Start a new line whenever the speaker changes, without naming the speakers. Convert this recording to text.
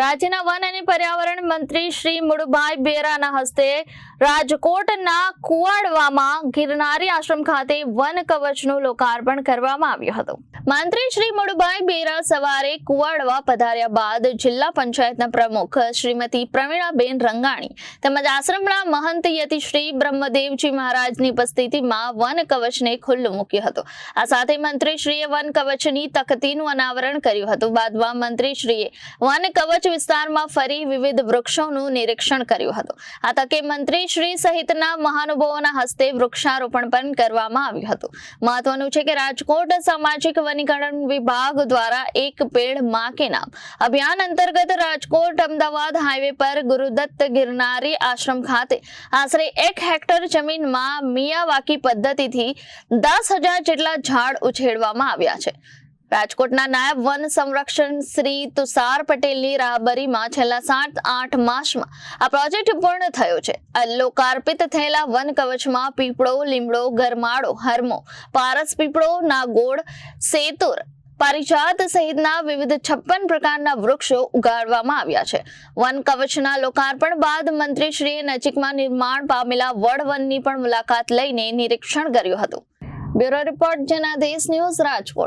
રાજ્યના વન અને પર્યાવરણ મંત્રી શ્રી મુડુભાઈ બેરાના હસ્તે રાજકોટના કુવાડવામાં ગિરનારી આશ્રમ ખાતે વન કવચનું લોકાર્પણ કરવામાં આવ્યું હતું. મંત્રી શ્રી મુડુભાઈ બેરા સવારે કુવાડવા પધાર્યા બાદ જિલ્લા પંચાયતના પ્રમુખ શ્રીમતી પ્રવીણાબેન રંગાણી તેમજ આશ્રમના મહંત યતિ શ્રી બ્રહ્મદેવજી મહારાજની ઉપસ્થિતિમાં વન કવચને ખુલ્લું મૂક્યું હતું. આ સાથે મંત્રીશ્રીએ વન કવચની તકતીનું અનાવરણ કર્યું હતું. બાદમાં મંત્રીશ્રીએ વન કવચ વિસ્તારમાં ફરી વિવિધ વૃક્ષોનું નિરીક્ષણ કર્યું હતું. આ તકે મંત્રીશ્રી સહિતના મહાનુભાવોના હસ્તે વૃક્ષારોપણ પણ કરવામાં આવ્યું હતું. મહત્વનું છે કે રાજકોટ સામાજિક વનીકરણ વિભાગ દ્વારા એક પેડમાં કે નામ અભિયાન અંતર્ગત રાજકોટ અમદાવાદ હાઈવે પર ગુરુદત્ત ગિરનારી આશ્રમ ખાતે આશરે એક હેક્ટર જમીનમાં મિયાવાકી પદ્ધતિથી દસ હજાર જેટલા ઝાડ ઉછેરવામાં આવ્યા છે. રાજકોટના નાયબ વન સંરક્ષણ શ્રી તુષાર પટેલની રાહબરીમાં છેલ્લા સાત, આઠ માસમાં આ પ્રોજેક્ટ પૂર્ણ થયો છે. લોકાર્પિત થયેલા વન કવચમાં પીપળો, લીમડો, ગરમાળો, હરમો, પારસ પીપળો, નાગોળ, સેતુર, પારિજાત સહિતના વિવિધ છપ્પન પ્રકારના વૃક્ષો ઉગાડવામાં આવ્યા છે. વન કવચના લોકાર્પણ બાદ મંત્રીશ્રીએ નજીકમાં નિર્માણ પામેલા વડ વનની પણ મુલાકાત લઈને નિરીક્ષણ કર્યું હતું. Bureau report, Janadesh news Rajkot.